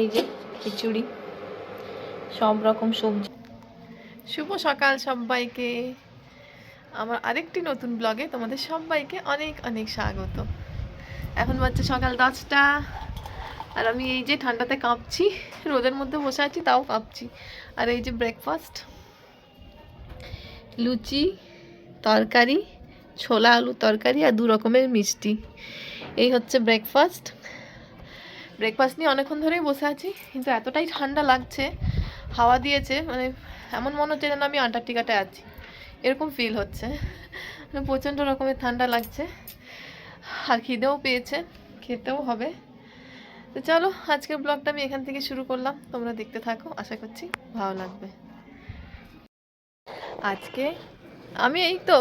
এই যে খিচুড়ি, সব রকম সবজি। শুভ সকাল সবাইকে। আমার আরেকটি নতুন ব্লগে তোমাদের সবাইকে অনেক অনেক স্বাগত। এখন বাচ্চা সকাল দশটা, আর আমি এই যে ঠান্ডাতে কাঁপছি, রোদের মধ্যে বসে আছি, তাও কাঁপছি। আর এই যে ব্রেকফাস্ট লুচি, তরকারি, ছোলা আলু তরকারি আর দু রকমের মিষ্টি। এই হচ্ছে ব্রেকফাস্ট ব্রেকফাস্ট নিয়ে অনেকক্ষণ ধরেই বসে আছি, কিন্তু এতটাই ঠান্ডা লাগছে, হাওয়া দিয়েছে মানে এমন মনে হচ্ছে যেন আমি আন্টার্কটিকাটায় আছি। এরকম ফিল হচ্ছে। মানে প্রচণ্ড রকমের ঠান্ডা লাগছে। আর খিদেও পেয়েছে, খেতেও হবে। তো চলো, আজকের ব্লগটা আমি এখান থেকে শুরু করলাম। তোমরা দেখতে থাকো, আশা করছি ভালো লাগবে। আজকে আমি এই তো।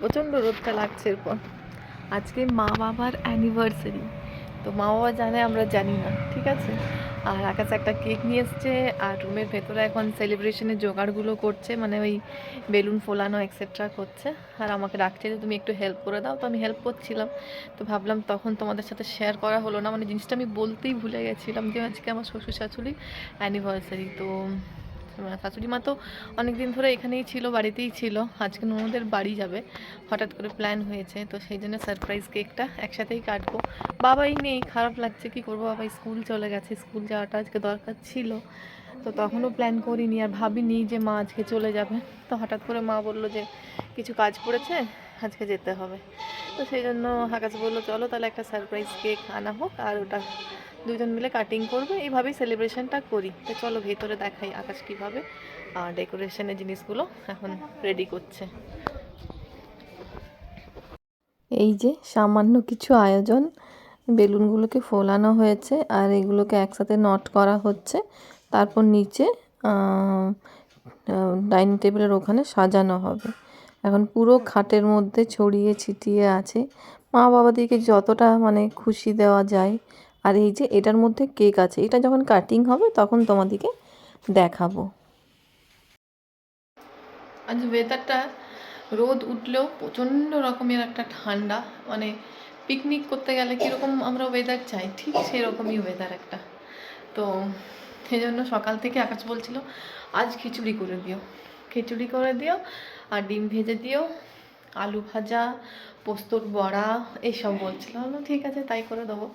প্রচণ্ড রোদটা লাগছে এরপর। আজকে মা বাবার অ্যানিভার্সারি তো মা বাবা জানে, আমরা জানি না, ঠিক আছে? আর আকাশ একটা কেক নিয়ে এসছে, আর রুমের ভেতরে এখন সেলিব্রেশনের জোগাড়গুলো করছে মানে ওই বেলুন ফোলানো এক্সেট্রা করছে। আর আমাকে ডাকছে যে, তুমি একটু হেল্প করে দাও। তো আমি হেল্প করছিলাম। তো ভাবলাম তখন তোমাদের সাথে শেয়ার করা হলো না মানে জিনিসটা আমি বলতেই ভুলে গেছিলাম যে, আজকে আমার শ্বশুর শাশুড়ি অ্যানিভার্সারি তো শাশুড়ি মা তো অনেক দিন ধরে এখানেই ছিল, বাড়িতেই ছিল। আজকে ওনাদের বাড়ি যাবে। হঠাৎ করে প্ল্যান হয়েছে, তো সেই জন্য সারপ্রাইজ কেকটা একসাথেই কাটবো। বাবাই নেই, খারাপ লাগছে, কি করব? বাবাই স্কুল চলে গেছে স্কুল যাওয়াটা আজকে দরকার ছিল। তো তখনও প্ল্যান করিনি, আর ভাবিনি যে মা আজকে চলে যাবে। তো হঠাৎ করে মা বলল যে কিছু কাজ পড়েছে, আজকে যেতে হবে। তো সেই জন্য আকাশ বলল, চলো তাহলে একটা সারপ্রাইজ কেক আনা হোক, আর ওটা দুজন মিলে কাটিং করবে এইভাবেই সেলিব্রেশনটা করি। তো চলো ভেতরে দেখাই আকাশ কীভাবে। ডেকোরেশনের জিনিসগুলো এখন রেডি করছে। এই যে সামান্য কিছু আয়োজন, বেলুনগুলোকে ফোলানো হয়েছে আর এগুলোকে একসাথে নট করা হচ্ছে। তারপর নিচে ডাইনিং টেবিলের ওখানে সাজানো হবে। এখন পুরো খাটের মধ্যে ছড়িয়ে ছিটিয়ে আছে। মা বাবাদিকে যতটা মানে খুশি দেওয়া যায় আর এই যে এটার মধ্যে কেক আছে, এটা যখন কাটিং হবে তখন তোমাদেরকে দেখাবো। আজ ওয়েদারটা রোদ উঠলেও প্রচণ্ড রকমের একটা ঠান্ডা মানে পিকনিক করতে গেলে কীরকম আমরা ওয়েদার চাই, ঠিক সেরকমই ওয়েদার একটা। তো সেই জন্য সকাল থেকে আকাশ বলছিল, আজ খিচুড়ি করে দিও। খিচুড়ি করে দিও, আর ডিম ভেজে দিও, আলু ভাজা, পোস্তর বড়া এইসব বলছিল। ঠিক আছে, তাই করে দেবো।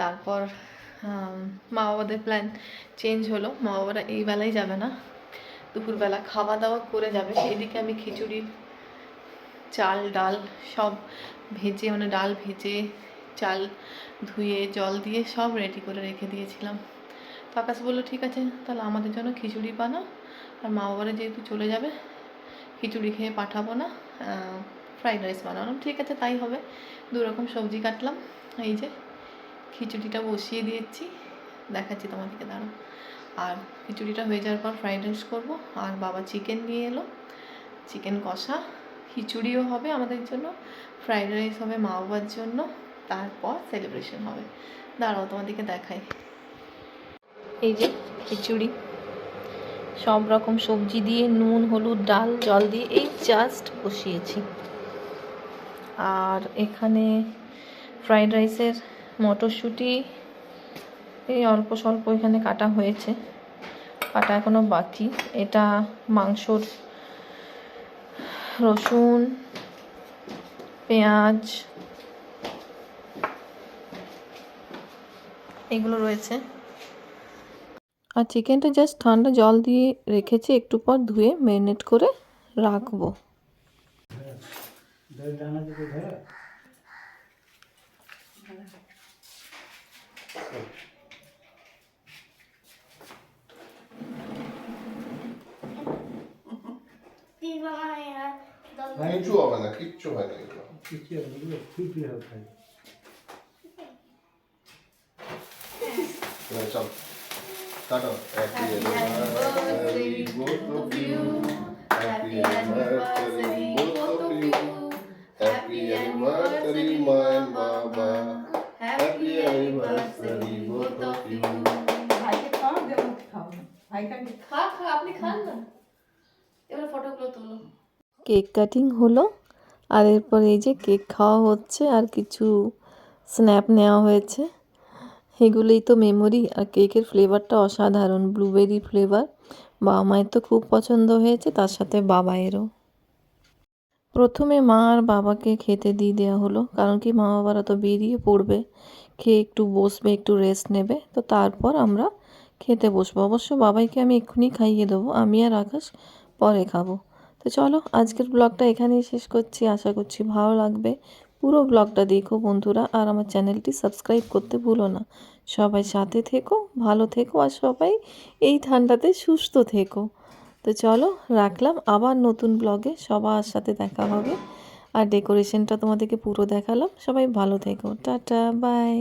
তারপর মা বাবাদের প্ল্যান চেঞ্জ হলো। মা বাবারা এই বেলায় যাবে না। দুপুরবেলা খাওয়া দাওয়া করে যাবে। সেদিকে আমি খিচুড়ির চাল, ডাল সব ভেজে মানে ডাল ভেজে, চাল ধুয়ে, জল দিয়ে সব রেডি করে রেখে দিয়েছিলাম। তো আকাশ বলল, ঠিক আছে, তাহলে আমাদের জন্য খিচুড়ি বানাও আর মা বাবারা যেহেতু চলে যাবে, খিচুড়ি খেয়ে পাঠাবো না। ফ্রাইড রাইস বানালাম। ঠিক আছে, তাই হবে। দু রকম সবজি কাটলাম। এই যে খিচুড়িটা বসিয়ে দিয়েছি। দেখাচ্ছি তোমাদেরকে দাঁড়াও। আর খিচুড়িটা হয়ে যাওয়ার পর ফ্রাইড রাইস করব। আর বাবা চিকেন নিয়ে এলো। চিকেন কষা। খিচুড়িও হবে আমাদের জন্য। ফ্রাইড রাইস হবে মা বাবার জন্য। তারপর সেলিব্রেশন হবে। দাঁড়াও তোমাদেরকে দেখাই। এই যে খিচুড়ি। সব রকম সবজি দিয়ে নুন, হলুদ, ডাল, জল দিয়ে এই জাস্ট বসিয়েছি। আর এখানে ফ্রাইড রাইসের মটরশুঁটি, এই অল্প স্বল্প এখানে কাটা হয়েছে। কাটা এখনও বাকি। এটা মাংসর রসুন, পেঁয়াজ, এগুলো রয়েছে। আর চিকেনটা জাস্ট ঠান্ডা জল দিয়ে রেখেছি, একটু পর ধুয়ে ম্যারিনেট করে রাখব। No nie czuło na klip, czuwa na niego. No i co? Tak, happy birthday, both of you. Happy birthday, both of you. Cake cutting হলো, আর এরপর এই যে কেক খাওয়া হচ্ছে, আর কিছু স্ন্যাপ নেওয়া হয়েছে। এগুলোই তো মেমোরি আর কেকের ফ্লেভারটা অসাধারণ ব্লুবেরি ফ্লেভার বাবা মায়ের তো খুব পছন্দ হয়েছে, তার সাথে বাবায়েরও। প্রথমে মা আর বাবাকে খেতে দিয়ে দেওয়া হলো, কারণ কি মা বাবারা তো বেরিয়ে পড়বে। খেয়ে একটু বসবে, একটু রেস্ট নেবে, তো তারপর আমরা খেতে বসবো। অবশ্য বাবাইকে আমি এক্ষুনি খাইয়ে দেবো, আমি আর আকাশ পরে খাব। তো চলো, আজকের ব্লগটা এখানেই শেষ করছি। আশা করছি ভালো লাগবে। পুরো ব্লগটা দেখো বন্ধুরা, আর আমার চ্যানেলটি সাবস্ক্রাইব করতে ভুলো না। সবাই সাথে থেকো, ভালো থেকো, আর সবাই এই ঠান্ডাতে সুস্থ থেকো। তো চলো, রাখলাম। আবার নতুন ব্লগে সবার সাথে দেখা হবে। আর ডেকোরেশনটা তোমাদেরকে পুরো দেখালাম। সবাই ভালো থেকো। Tata, bye.